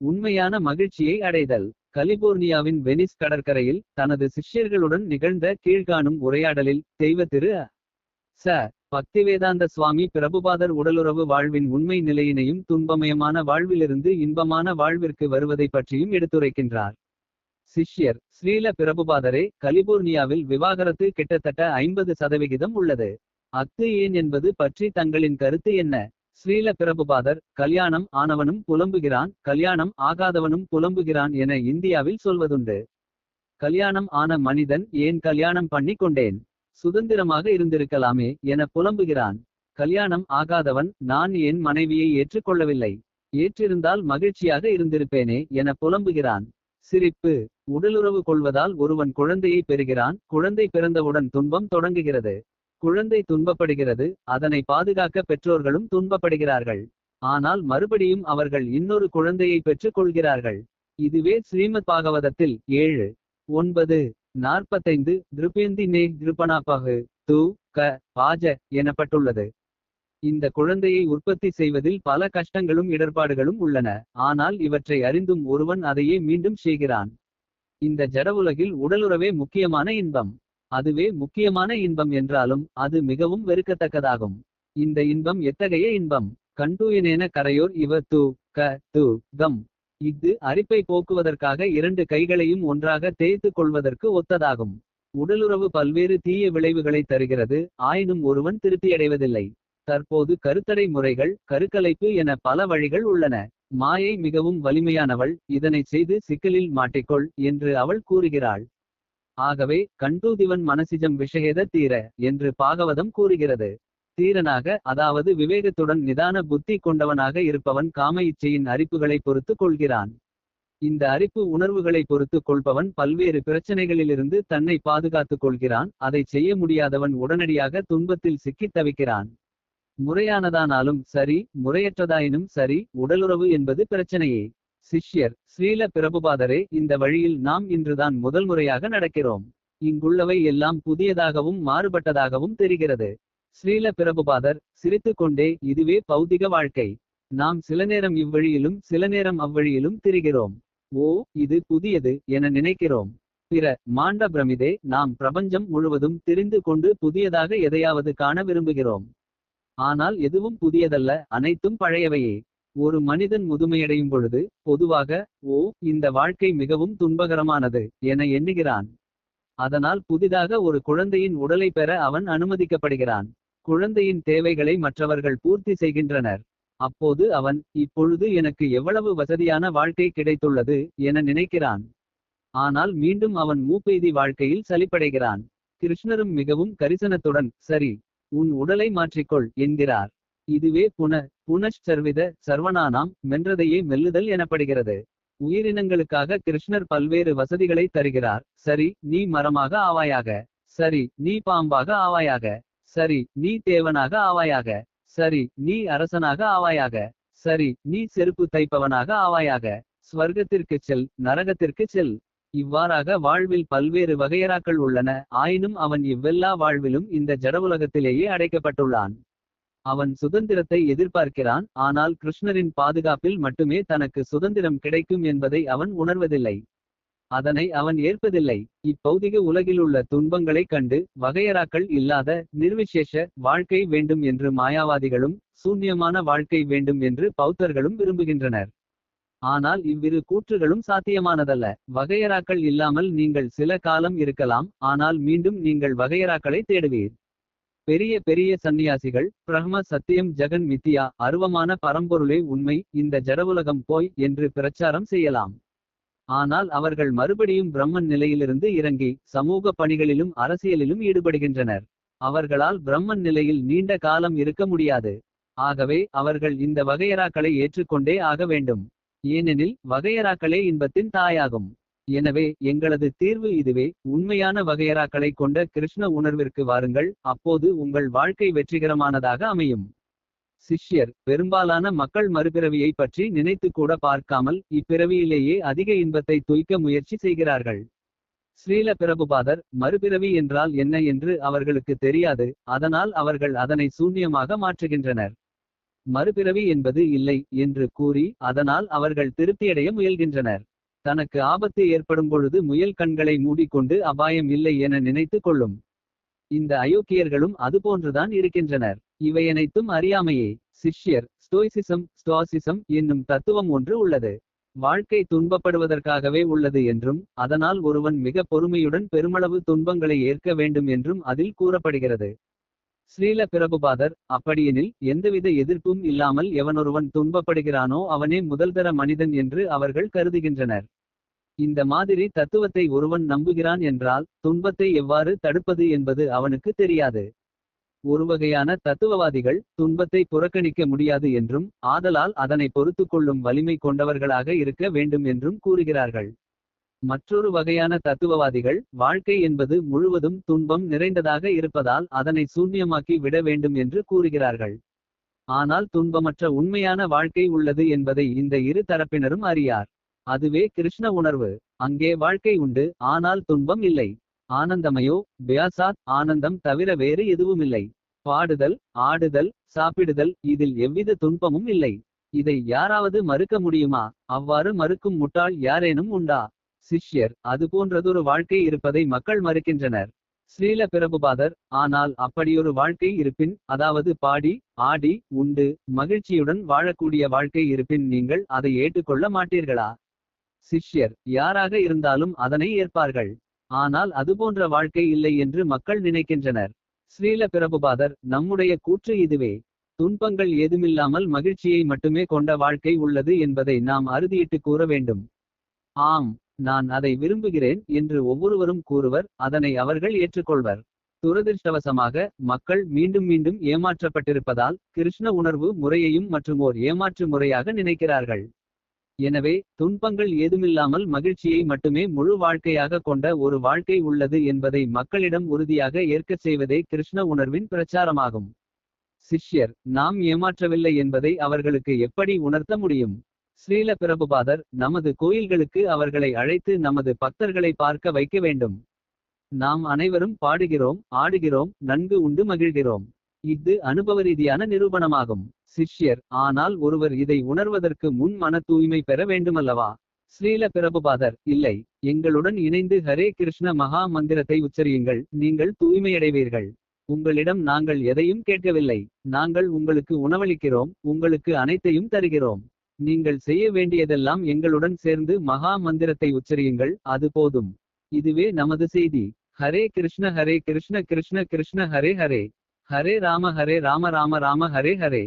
உண்மையான மகிழ்ச்சியை அடைதல் கலிபோர்னியாவின் வெனிஸ் கடற்கரையில் தனது சிஷ்யர்களுடன் நிகழ்ந்த கீழ்காணும் உரையாடலில் தெய்வ திரு ச. பக்திவேதாந்த சுவாமி பிரபுபாதர் உடலுறவு வாழ்வின் உண்மை நிலையினையும் துன்பமயமான வாழ்விலிருந்து இன்பமான வாழ்விற்கு வருவதை பற்றியும் எடுத்துரைக்கின்றார். சிஷ்யர் ஸ்ரீல பிரபுபாதரே கலிபோர்னியாவில் விவாகரத்து கிட்டத்தட்ட ஐம்பது சதவிகிதம் உள்ளது. அத்து ஏன் என்பது பற்றி தங்களின் கருத்து என்ன. ஸ்ரீல பிரபுபாதர் கல்யாணம் ஆனவனும் புலம்புகிறான் கல்யாணம் ஆகாதவனும் புலம்புகிறான் என இந்தியாவில் சொல்வதுண்டு. கல்யாணம் ஆன மனிதன் ஏன் கல்யாணம் பண்ணி கொண்டேன். சுதந்திரமாக இருந்திருக்கலாமே என புலம்புகிறான். கல்யாணம் ஆகாதவன் நான் என் மனைவியை ஏற்றுக்கொள்ளவில்லை. ஏற்றிருந்தால் மகிழ்ச்சியாக இருந்திருப்பேனே என புலம்புகிறான். சிரிப்பு உடலுறவு கொள்வதால் ஒருவன் குழந்தையை பெறுகிறான். குழந்தை பிறந்தவுடன் துன்பம் தொடங்குகிறது. குழந்தை துன்பப்படுகிறது அதனை பாதுகாக்க பெற்றோர்களும் துன்பப்படுகிறார்கள். ஆனால் மறுபடியும் அவர்கள் இன்னொரு குழந்தையை பெற்றுக் கொள்கிறார்கள். இதுவே ஸ்ரீமத் பாகவதத்தில் ஏழு. ஒன்பது நாற்பத்தைந்து திருப்பேந்தி நே திருபனாபகு து க பாஜ எனப்பட்டுள்ளது. இந்த குழந்தையை உற்பத்தி செய்வதில் பல கஷ்டங்களும் இடர்பாடுகளும் உள்ளன. ஆனால் இவற்றை அறிந்தும் ஒருவன் அதையே மீண்டும் செய்கிறான். இந்த ஜடவுலகில் உடலுறவே முக்கியமான இன்பம். அதுவே முக்கியமான இன்பம் என்றாலும் அது மிகவும் வெறுக்கத்தக்கதாகும். இந்த இன்பம் எத்தகைய இன்பம். கண்டூயனேன கரையோர் இவ து க து கம். இஃது அரிப்பை போக்குவதற்காக இரண்டு கைகளையும் ஒன்றாக தேய்த்துக் கொள்வதற்கு ஒத்ததாகும். உடலுறவு பல்வேறு தீய விளைவுகளை தருகிறது. ஆயினும் ஒருவன் திருப்தியடைவதில்லை. தற்போது கருத்தடை முறைகள் கருக்கலைப்பு என பல வழிகள் உள்ளன. மாயை மிகவும் வலிமையானவள் இதனைச் செய்து சிக்கலில் மாட்டிக்கொள் என்று அவள் கூறுகிறாள். ஆகவே கண்டூதிவன் மனசிஜம் விஷயத தீர என்று பாகவதம் கூறுகிறது. தீரனாக அதாவது விவேகத்துடன் நிதான புத்தி கொண்டவனாக இருப்பவன் காம இச்சையின் அரிப்புகளை பொறுத்து கொள்கிறான். இந்த அரிப்பு உணர்வுகளை பொறுத்து கொள்பவன் பல்வேறு பிரச்சனைகளிலிருந்து தன்னை பாதுகாத்துக் கொள்கிறான். அதை செய்ய முடியாதவன் உடனடியாக துன்பத்தில் சிக்கித் தவிக்கிறான். முறையானதானாலும் சரி முறையற்றதாயினும் சரி உடலுறவு என்பது பிரச்சனையே. சிஷ்யர் ஸ்ரீல பிரபுபாதரே இந்த வழியில் நாம் இன்றுதான் முதல் முறையாக நடக்கிறோம். இங்குள்ளவை எல்லாம் புதியதாகவும் மாறுபட்டதாகவும் தெரிகிறது. ஸ்ரீல பிரபுபாதர் சிரித்துக் கொண்டே இதுவே பௌதிக வாழ்க்கை. நாம் சில நேரம் இவ்வழியிலும் சில நேரம் அவ்வழியிலும் திரிகிறோம். ஓ இது புதியது என நினைக்கிறோம். பிற மாண்ட பிரமிதே நாம் பிரபஞ்சம் முழுவதும் தெரிந்து கொண்டு புதியதாக எதையாவது காண விரும்புகிறோம். ஆனால் எதுவும் புதியதல்ல அனைத்தும் பழையவையே. ஒரு மனிதன் முதுமையடையும் பொழுது பொதுவாக ஓ இந்த வாழ்க்கை மிகவும் துன்பகரமானது என எண்ணுகிறான். அதனால் புதிதாக ஒரு குழந்தையின் உடலை பெற அவன் அனுமதிக்கப்படுகிறான். குழந்தையின் தேவைகளை மற்றவர்கள் பூர்த்தி செய்கின்றனர். அப்போது அவன் இப்பொழுது எனக்கு எவ்வளவு வசதியான வாழ்க்கை கிடைத்துள்ளது என நினைக்கிறான். ஆனால் மீண்டும் அவன் மூப்பெய்தி வாழ்க்கையில் சலிப்படைகிறான். கிருஷ்ணரும் மிகவும் கரிசனத்துடன் சரி உன் உடலை மாற்றிக்கொள் என்கிறார். இதுவே புன புனச்சர்வித சர்வனானாம் மென்றதையே மெல்லுதல் எனப்படுகிறது. உயிரினங்களுக்காக கிருஷ்ணர் பல்வேறு வசதிகளை தருகிறார். சரி நீ மரமாக ஆவாயாக. சரி நீ பாம்பாக ஆவாயாக. சரி நீ தேவனாக ஆவாயாக. சரி நீ அரசனாக ஆவாயாக. சரி நீ செருப்பு தைப்பவனாக ஆவாயாக. ஸ்வர்கத்திற்கு செல் நரகத்திற்கு செல். இவ்வாறாக வாழ்வில் பல்வேறு வகையறாக்கள் உள்ளன. ஆயினும் அவன் இவ்வெல்லா வாழ்விலும் இந்த ஜடவுலகத்திலேயே அடைக்கப்பட்டுள்ளான். அவன் சுதந்திரத்தை எதிர்பார்க்கிறான் ஆனால் கிருஷ்ணரின் பாதுகாப்பில் மட்டுமே தனக்கு சுதந்திரம் கிடைக்கும் என்பதை அவன் உணர்வதில்லை. அதனை அவன் ஏற்பதில்லை. இப்பௌதிக உலகிலுள்ள துன்பங்களைக் கண்டு வகையறாக்கள் இல்லாத நிர்விசேஷ வாழ்க்கை வேண்டும் என்று மாயாவாதிகளும். சூன்யமான வாழ்க்கை வேண்டும் என்று பௌத்தர்களும் விரும்புகின்றனர். ஆனால் இவ்விரு கூற்றுகளும் சாத்தியமானதல்ல. வகையறாக்கள் இல்லாமல் நீங்கள் சில காலம் இருக்கலாம். ஆனால் மீண்டும் நீங்கள் வகையறாக்களை தேடுவீர். பெரிய பெரிய சந்நியாசிகள் பிரஹ்ம சத்தியம் ஜெகன் மித்தியா அருவமான பரம்பொருளே உண்மை இந்த ஜடவுலகம் போய் என்று பிரச்சாரம் செய்யலாம். ஆனால் அவர்கள் மறுபடியும் பிரம்மன் நிலையிலிருந்து இறங்கி சமூக பணிகளிலும் அரசியலிலும் ஈடுபடுகின்றனர். அவர்களால் பிரம்மன் நிலையில் நீண்ட காலம் இருக்க முடியாது. ஆகவே அவர்கள் இந்த வகையறாக்களை ஏற்றுக்கொண்டே ஆக வேண்டும். ஏனெனில் வகையறாக்களே இன்பத்தின் தாயாகும். எனவே எங்களது தீர்வு இதுவே உண்மையான வகையறாக்களை கொண்ட கிருஷ்ண உணர்விற்கு வாருங்கள். அப்போது உங்கள் வாழ்க்கை வெற்றிகரமானதாக அமையும். சிஷ்யர் பெரும்பாலான மக்கள் மறுபிறவியை பற்றி நினைத்து கூட பார்க்காமல். இப்பிறவியிலேயே அதிக இன்பத்தை துய்க்க முயற்சி செய்கிறார்கள். ஸ்ரீல பிரபுபாதர் மறுபிறவி என்றால் என்ன என்று அவர்களுக்கு தெரியாது. அதனால் அவர்கள் அதனை சூன்யமாக மாற்றுகின்றனர். மறுபிறவி என்பது இல்லை என்று கூறி அதனால் அவர்கள் திருப்தியடைய முயல்கின்றனர் தனக்கு ஆபத்து ஏற்படும் பொழுது முயல் கண்களை மூடிக்கொண்டு அபாயம் இல்லை என நினைத்து கொள்ளும். இந்த அயோக்கியர்களும் அதுபோன்றுதான் இருக்கின்றனர். இவையனைத்தும் அறியாமையே. சிஷ்யர் ஸ்டோய்சிசம் ஸ்டோசிசம் என்னும் தத்துவம் ஒன்று உள்ளது. வாழ்க்கை துன்பப்படுவதற்காகவே உள்ளது என்றும் அதனால் ஒருவன் மிக பொறுமையுடன் பெருமளவு துன்பங்களை ஏற்க வேண்டும் என்றும் அதில் கூறப்படுகிறது. ஸ்ரீல பிரபுபாதர் அப்படியெனில் எந்தவித எதிர்ப்பும் இல்லாமல் எவனொருவன் துன்பப்படுகிறானோ அவனே முதல்தர மனிதன் என்று அவர்கள் கருதுகின்றனர். இந்த மாதிரி தத்துவத்தை ஒருவன் நம்புகிறான் என்றால் துன்பத்தை எவ்வாறு தடுப்பது என்பது அவனுக்கு தெரியாது. ஒருவகையான தத்துவவாதிகள் துன்பத்தை புறக்கணிக்க முடியாது என்றும் ஆதலால் அதனை பொறுத்து கொள்ளும் வலிமை கொண்டவர்களாக இருக்க வேண்டும் என்றும் கூறுகிறார்கள். மற்றொரு வகையான தத்துவவாதிகள் வாழ்க்கை என்பது முழுவதும் துன்பம் நிறைந்ததாக இருப்பதால் அதனை சூன்யமாக்கி விட வேண்டும் என்று கூறுகிறார்கள். ஆனால் துன்பமற்ற உண்மையான வாழ்க்கை உள்ளது என்பதை இந்த இரு தரப்பினரும் அறியார். அதுவே கிருஷ்ண உணர்வு. அங்கே வாழ்க்கை உண்டு ஆனால் துன்பம் இல்லை. ஆனந்தமயோ பியாசாத் ஆனந்தம் தவிர வேறு எதுவுமில்லை. பாடுதல் ஆடுதல் சாப்பிடுதல் இதில் எவ்வித துன்பமும் இல்லை. இதை யாராவது மறுக்க முடியுமா? அவ்வாறு மறுக்கும் முட்டாள் யாரேனும் உண்டா? சிஷ்யர் அது போன்றதொரு வாழ்க்கை இருப்பதை மக்கள் மறுக்கின்றனர். ஸ்ரீல பிரபுபாதர் ஆனால் அப்படியொரு வாழ்க்கை இருப்பின் அதாவது பாடி ஆடி உண்டு மகிழ்ச்சியுடன் வாழக்கூடிய வாழ்க்கை இருப்பின் நீங்கள் அதை ஏற்றுக்கொள்ள மாட்டீர்களா? சிஷ்யர் யாராக இருந்தாலும் அதனை ஏற்பார்கள். ஆனால் அதுபோன்ற வாழ்க்கை இல்லை என்று மக்கள் நினைக்கின்றனர். ஸ்ரீல பிரபுபாதர் நம்முடைய கூற்று இதுவே. துன்பங்கள் ஏதுமில்லாமல் மகிழ்ச்சியை மட்டுமே கொண்ட வாழ்க்கை உள்ளது என்பதை நாம் அறுதியிட்டு கூற வேண்டும். ஆம் நான் அதை விரும்புகிறேன் என்று ஒவ்வொருவரும் கூறுவர் அதனை அவர்கள் ஏற்றுக்கொள்வர். துரதிர்ஷ்டவசமாக மக்கள் மீண்டும் மீண்டும் ஏமாற்றப்பட்டிருப்பதால் கிருஷ்ண உணர்வு முறையையும் மற்றும் ஓர் ஏமாற்று முறையாக நினைக்கிறார்கள். எனவே துன்பங்கள் ஏதுமில்லாமல் மகிழ்ச்சியை மட்டுமே முழு வாழ்க்கையாக கொண்ட ஒரு வாழ்க்கை உள்ளது என்பதை மக்களிடம் உறுதியாக ஏற்கச் செய்வதே கிருஷ்ண உணர்வின் பிரச்சாரமாகும். சிஷ்யர் நாம் ஏமாற்றவில்லை என்பதை அவர்களுக்கு எப்படி உணர்த்த முடியும்? ஸ்ரீல பிரபுபாதர் நமது கோயில்களுக்கு அவர்களை அழைத்து நமது பக்தர்களை பார்க்க வைக்க வேண்டும். நாம் அனைவரும் பாடுகிறோம் ஆடுகிறோம் நன்கு உண்டு மகிழ்கிறோம். இது அனுபவ ரீதியான நிரூபணமாகும். சிஷ்யர் ஆனால் ஒருவர் இதை உணர்வதற்கு முன் மன தூய்மை பெற வேண்டுமல்லவா? ஸ்ரீல பிரபுபாதர் இல்லை எங்களுடன் இணைந்து ஹரே கிருஷ்ண மகா மந்திரத்தை உச்சரியுங்கள். நீங்கள் தூய்மையடைவீர்கள். உங்களிடம் நாங்கள் எதையும் கேட்கவில்லை. நாங்கள் உங்களுக்கு உணவளிக்கிறோம். உங்களுக்கு அனைத்தையும் தருகிறோம். நீங்கள் செய்ய வேண்டியதெல்லாம் எங்களுடன் சேர்ந்து மகா மந்திரத்தை உச்சரியுங்கள் அது போதும். இதுவே நமது செய்தி. ஹரே கிருஷ்ண ஹரே கிருஷ்ண கிருஷ்ண கிருஷ்ண ஹரே ஹரே. ஹரே ராம ஹரே ராம ராம ராம ஹரே ஹரே.